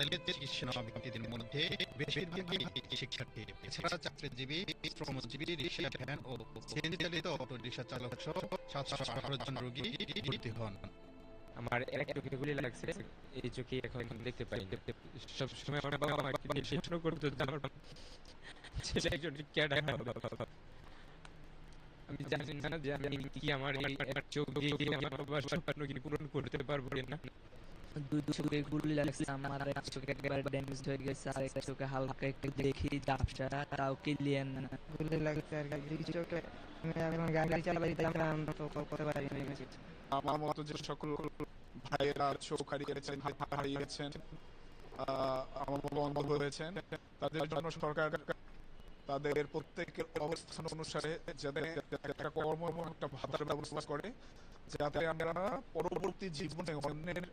হাসপাতালের চিকিৎসা ব্যক্তিদের মধ্যে বেশিরভাগই শিক্ষার্থী। এছাড়া চাকরিজীবী, শ্রমজীবী, রিক্সা ভ্যান ও সিএনজি চালিত অটো রিক্সা চালক সহ সাতশো আঠারো জন রোগী ভর্তি হন। আমার এক চোখে গুলি লাগছে, এই চোখে এখন দেখতে পাই। সব সময় আমার বাবা আমাকে নির্দেশনা করতো আমার ছেলে একজন ক্যাডার আমি জানি না যে আমি কি আমার চোখ দিয়ে আমার বাবার স্বপ্ন কি পূরণ করতে পারব না দুই চোখে গুলি লাগছে আমার এক চোখে একবার ড্যামেজ হয়ে গেছে আর একটা চোখে হালকা একটু দেখি ঝাপসা তাও ক্লিয়ার না। গুলি লাগছে আর দুই চোখে। আমি এখন গাড়ি চালাইতাম তো করতে পারি না আমার মতো যে সকল ভাইয়েরা চোখ হারিয়েছেন হারিয়েছেন আমার হয়েছেন তাদের জন্য সরকার তাদের প্রত্যেকের অবস্থান অনুসারে যাতে একটা কর্ম এবং একটা ভাতার ব্যবস্থা করে যাতে আমরা পরবর্তী জীবনে অন্যের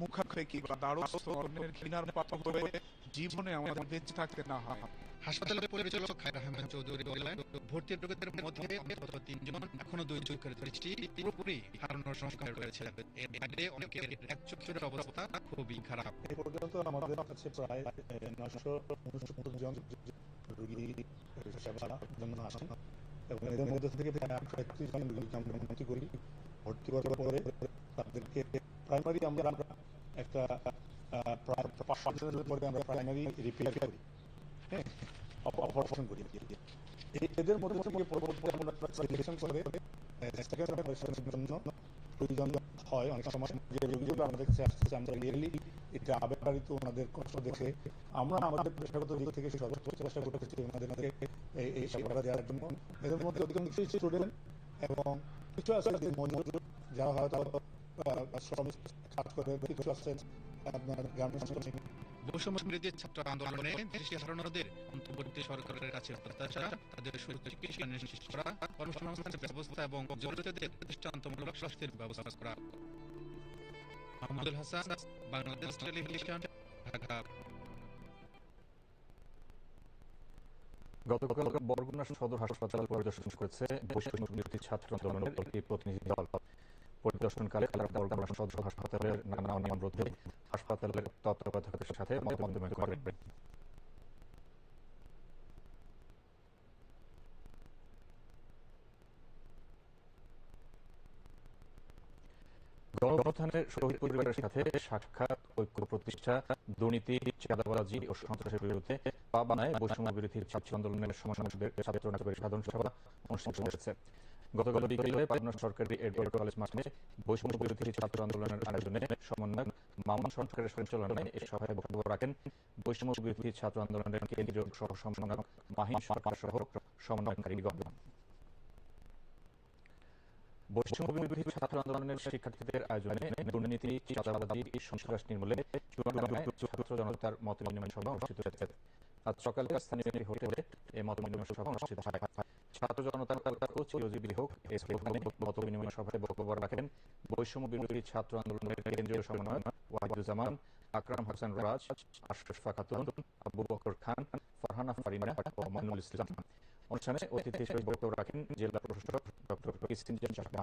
মুখাপেক্ষি বা দ্বারস্থ অন্যের ঘৃণার পাত্র হয়ে জীবনে আমাদের বেঁচে থাকতে না হয়। হাসপাতালের পরিচালক খায়র আহমেদ চৌধুরী বলেন ভর্তি রোগীদের মধ্যে অন্তত তিনজন এখনও দুই চোখের দৃষ্টি পুরোপুরি হারানোর সংস্কার রয়েছে এর বাইরে অনেকের এক চোখের অবস্থা খুবই খারাপ। এ পর্যন্ত আমাদের কাছে প্রায় নশো উনসত্তর জন রোগী সেবা জন্য আসেন এবং এদের মধ্যে থেকে প্রায় একশো একত্রিশ জন রোগীকে আমরা ভর্তি করি। ভর্তি করার পরে তাদেরকে প্রাইমারি আমরা একটা পরে আমরা প্রাইমারি রিপেয়ার করি হ্যাঁ অপারেশন করি। এদের মধ্যে করে প্রয়োজন হয়, অনেক সময় আমাদের ওনাদের কষ্ট দেখে, আমরা আমাদের পেশাগত দিক থেকে চেষ্টা করতেছি ওনাদের এই সেবাটা দেওয়ার জন্য। এদের মধ্যে অধিকাংশ স্টুডেন্ট এবং কিছু আছে যারা হয়তো কাজ করে আপনার বৈষম্য বিরোধী ছাত্র আন্দোলনে দৃষ্টি হারানোদের অন্তর্বর্তী সরকারের কাছে প্রত্যাশা তাদের সুস্থ চিকিৎসা নিশ্চিত করা কর্মসংস্থানের ব্যবস্থা এবং জড়িতদের দৃষ্টান্তমূলক শাস্তির ব্যবস্থা করা। মাহমুদুল হাসান বাংলাদেশ টেলিভিশন ঢাকা। গতকাল বরগুনা সদর হাসপাতাল পরিদর্শন করেছে বৈষম্য ছাত্র আন্দোলনের একটি প্রতিনিধি দল। পরিদর্শনকালে হাসপাতালের নানা অনিয়ম রোধে হাসপাতালের তত্ত্বাবধায়কের সাথে গণঅভ্যুত্থানের শহীদ পরিবারের সাথে সাক্ষাৎ, ঐক্য প্রতিষ্ঠা, দুর্নীতি, চাঁদাবাজি ও সন্ত্রাসের বিরুদ্ধে পাবনায় বৈষম্য বিরোধী ছাত্র আন্দোলনের সমন্বয়কদের সাধারণ সভা অনুষ্ঠিত হয়েছে গতকাল বিকেলে পাবনা সরকারি এডওয়ার্ড কলেজ মাঠে বৈষম্য বিরোধী ছাত্র আন্দোলনের আয়োজনে সমন্বয়ক মামুন সরকারের সঞ্চালনায় এই সভায় বক্তব্য রাখেন বৈষম্য বিরোধী ছাত্র আন্দোলনের কেন্দ্রীয় সহ সমন্বয়ক মাহিন সরকার সহ সমন্বয়কারীগণ বৈষম্য ছাত্র জনতার চিরজীবী হোক মত বিনিময় সভায় বক্তব্য রাখেন বৈষম্য বিরোধী ছাত্র আন্দোলনের কেন্দ্রীয় সমন্বয়ক ওয়াহিদুজ্জামান, আকরাম হাসান রাজ আশরফা খাতুন আবু বকর খান, ফারহানা ফারিনা ও মাইনুল ইসলাম। অনুষ্ঠানে অতিথি হিসেবে বক্তব্য রাখেন জেলা প্রশাসক ডক্টর কিসিনজান চাকমা।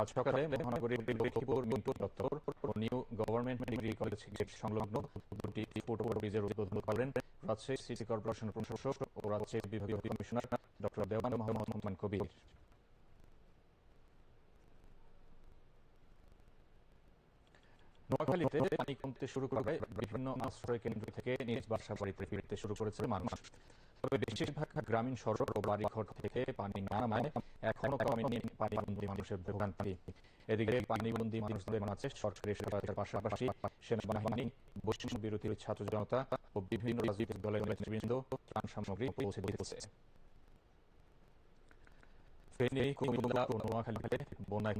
আজ সকালে মহানগরীর লক্ষ্মীপুর মিনপুর দপ্তর ও new government degree college gate সংলগ্ন দুটি ফুটওভার ব্রিজের উদ্বোধন করেন রাজশাহী সিটি কর্পোরেশনের প্রশাসক ও রাজশাহী বিভাগীয় কমিশনার ডক্টর দেওয়ান মোহাম্মদ কবির। নোয়াখালীতে পানি কমতে শুরু করে বিভিন্ন আশ্রয় কেন্দ্র থেকে নিজ বাসা বাড়িতে ফিরতে শুরু করেছে মানুষ। তবে বেশিরভাগ গ্রামীণ সড়ক ও বাড়িঘর থেকে পানি না নামায়, এখনও কমেনি পানিবন্দী মানুষের ভোগান্তি এদিকে পানিবন্দী মানুষদের মাঝে সরকারি সহায়তার পাশাপাশি সেনাবাহিনী, বৈষম্য বিরোধী ছাত্র জনতা ও বিভিন্ন রাজনৈতিক দলের নেতৃবৃন্দ ত্রাণ সামগ্রী পৌঁছে দিতেছে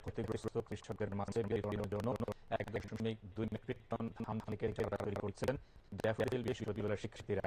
ক্ষতিগ্রস্ত কৃষকদের মাঝে বিতরণের জন্য এক দশমিক দুই মেট্রিক টন ধান থেকে শিক্ষার্থীরা।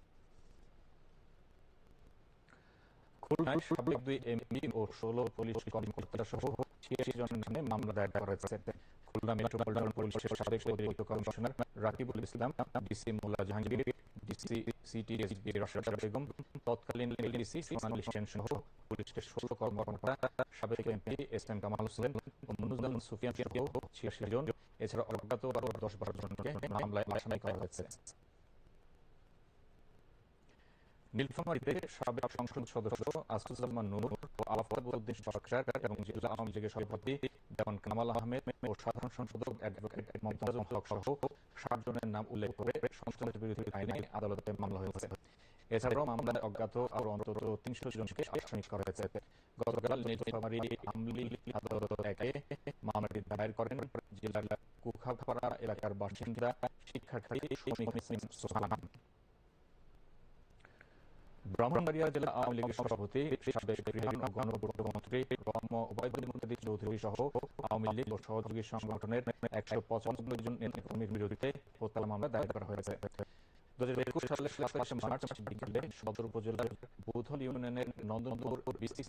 খুলনায় সাবেক দুই এমপি ও ষোলো পুলিশ কর্মকর্তা সহ ছিয়াশি জনের নামে মামলা দায়ের করা হয়েছে খুলনা মেট্রোপলিটন পুলিশের সাবেক অতিরিক্ত commissioner Rakibul Islam DC Mollah Jahangir DC city SP Rashad Begum তৎকালীন ডিসি সোনালী সেন সহ পুলিশের ষোলো কর্মকর্তা সাবেক MP S M Kamal Hossain ও মুনুজান সুফিয়ান সহ ছিয়াশি জন। এছাড়া অজ্ঞাত আরও দশ বারো জনকে মামলায় আসামি করা হয়েছে। নীলফামারীতে সাবেক সংসদ সদস্য আসুজ্জামান নূর ও আলফাদ উদ্দিন সরকার এবং জেলা আওয়ামী লীগের সভাপতি দেওয়ান কামাল আহমেদ ও সাধারণ সম্পাদক অ্যাডভোকেট মমতাজ হক সহ ষাট নাম উল্লেখ করে সন্ত্রাস বিরোধী আইনে আদালতে মামলা হয়েছে। এছাড়াও মামলায় অজ্ঞাত আরও অন্তত তিনশো জনকে আসামি করা হয়েছে। গতকাল নীলফামারী আমলি আদালত একে মামলাটি দায়ের করেন। জেলার কুখাপাড়া এলাকার বাসিন্দা, শিক্ষার্থী হোসেন সোহান। ব্রাহ্মণবাড়িয়া জেলা আওয়ামী লীগের সভাপতি মুক্তাদির চৌধুরী সহ আওয়ামী লীগ ও সহযোগী সংগঠনের একশো পঁচানব্বই জন বিরুদ্ধে হত্যা মামলা দায়ের করা হয়েছে। ইউনিয়নের নন্দনপুর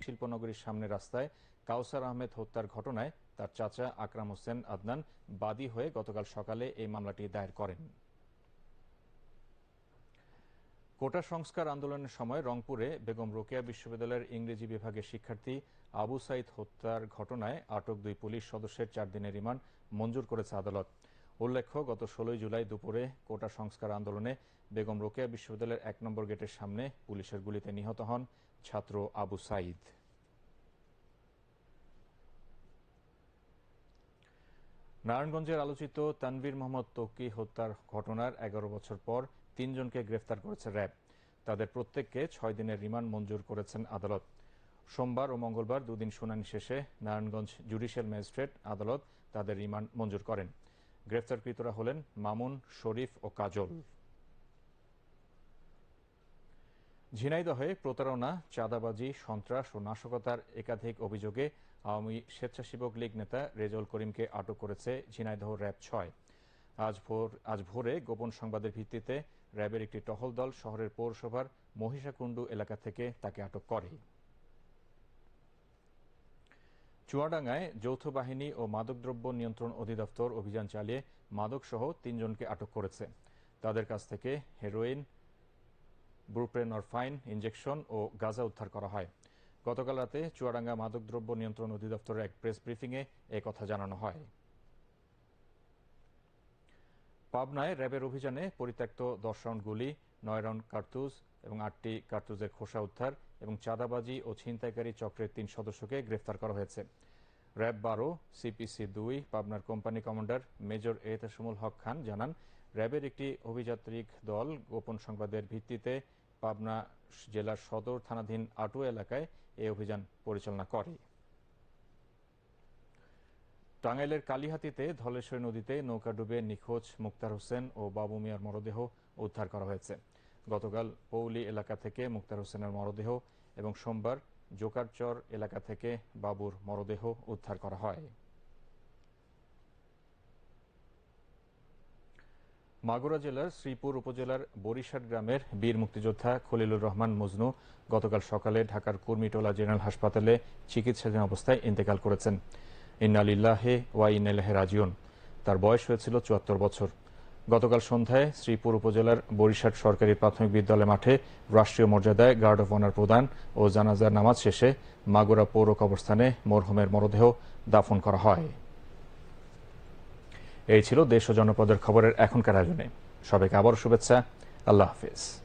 শিল্পনগরীর সামনে রাস্তায় কাউসার আহমেদ হত্যার ঘটনায় তার চাচা আকরাম হোসেন আদনান বাদী হয়ে গতকাল সকালে এই মামলাটি দায়ের করেন। কোটা সংস্কার আন্দোলনের সময় রংপুরে বেগম রোকেয়া বিশ্ববিদ্যালয়ের ইংরেজি বিভাগের শিক্ষার্থী আবু সাইদ হত্যার ঘটনায় আটক দুই পুলিশ সদস্যের চার দিনের রিমান্ড মঞ্জুর করেছে আদালত। উল্লেখ্য, গত ষোলোই জুলাই দুপুরে কোটা সংস্কার আন্দোলনে বেগম রোকেয়া বিশ্ববিদ্যালয়ের এক নম্বর গেটের সামনে পুলিশের গুলিতে নিহত হন ছাত্র আবু সাইদ। নারায়ণগঞ্জের আলোচিত তানভীর মোহাম্মদ তকি হত্যার ঘটনার এগারো বছর পর তিনজনকে গ্রেফতার করেছে র্যাব। তাদের প্রত্যেককে ছয় দিনের রিমান্ড মঞ্জুর করেছেন আদালত। সোমবার ও মঙ্গলবার দুদিন শুনানি শেষে নারায়ণগঞ্জ জুডিশিয়াল ম্যাজিস্ট্রেট আদালত তাদের রিমান্ড মঞ্জুর করেন। গ্রেফতারকৃতরা হলেন মামুন, শরীফ ও কাজল। ঝিনাইদহে প্রতারণা, চাঁদাবাজি, সন্ত্রাস ও নাশকতার একাধিক অভিযোগে আওয়ামী স্বেচ্ছাসেবক লীগ নেতা রেজল করিমকে আটক করেছে ঝিনাইদহ র্যাব ছয়। আজ ভোর আজ ভোরে গোপন সংবাদের ভিত্তিতে র্যাবের একটি টহল দল শহরের পৌরসভার মহিষাকুণ্ডু এলাকা থেকে তাকে আটক করে। চুয়াডাঙ্গায় যৌথ বাহিনী ও মাদকদ্রব্য নিয়ন্ত্রণ অধিদপ্তর অভিযান চালিয়ে মাদকসহ তিনজনকে আটক করেছে। তাদের কাছ থেকে হেরোইন ব্রুপ্রেনরফাইন ইঞ্জেকশন ও গাঁজা উদ্ধার করা হয়। গতকাল রাতে চুয়াডাঙ্গা মাদকদ্রব্য নিয়ন্ত্রণ অধিদপ্তরের এক প্রেস ব্রিফিংয়ে এ কথা জানানো হয়। পাবনায় র্যাবের অভিযানে পরিত্যক্ত দশ রাউন্ড গুলি, নয় রাউন্ড কার্তুজ এবং আটটি কার্তুজের খোসা উদ্ধার এবং চাঁদাবাজি ও ছিনতাইকারী চক্রের তিন সদস্যকে গ্রেফতার করা হয়েছে। র্যাব বারো, সিপিসি দুই, পাবনার company commander major Ehteshamul Haque Khan জানান, র্যাবের একটি অভিযাত্রিক দল গোপন সংবাদের ভিত্তিতে পাবনা জেলার সদর থানাধীন আটুয়া এলাকায় এই অভিযান পরিচালনা করে। টাঙ্গাইলের কালিহাতিতে ধলেশ্বরী নদীতে নৌকা ডুবে নিখোঁজ মুক্তার হোসেন ও বাবু মিয়ার মরদেহ উদ্ধার করা হয়েছে। গতকাল পৌলি এলাকা থেকে মুক্তার হোসেনের মরদেহ এবং সোমবার জোকারচর এলাকা থেকে বাবুর মরদেহ উদ্ধার করা হয়। মাগুরা জেলার শ্রীপুর উপজেলার বরিশাট গ্রামের বীর মুক্তিযোদ্ধা খলিলুর রহমান মজনু গতকাল সকালে ঢাকার কুর্মিটোলা জেনারেল হাসপাতালে চিকিৎসাধীন অবস্থায় ইন্তেকাল করেছেন। ইন্নালিল্লাহে ওয়া ইন্নাইলাহে রাজিউন। তার বয়স হয়েছিল চুয়াত্তর বছর। গতকাল সন্ধ্যায় শ্রীপুর উপজেলার বরিশাট সরকারি প্রাথমিক বিদ্যালয় মাঠে রাষ্ট্রীয় মর্যাদায় গার্ড অফ অনার প্রদান ও জানাজার নামাজ শেষে মাগুরা পৌর কবরস্থানে মরহুমের মরদেহ দাফন করা হয়। এই ছিল দেশ ও জনপদের খবরের এখনকার আয়োজনে। সবাইকে আবার শুভেচ্ছা। আল্লাহ হাফিজ।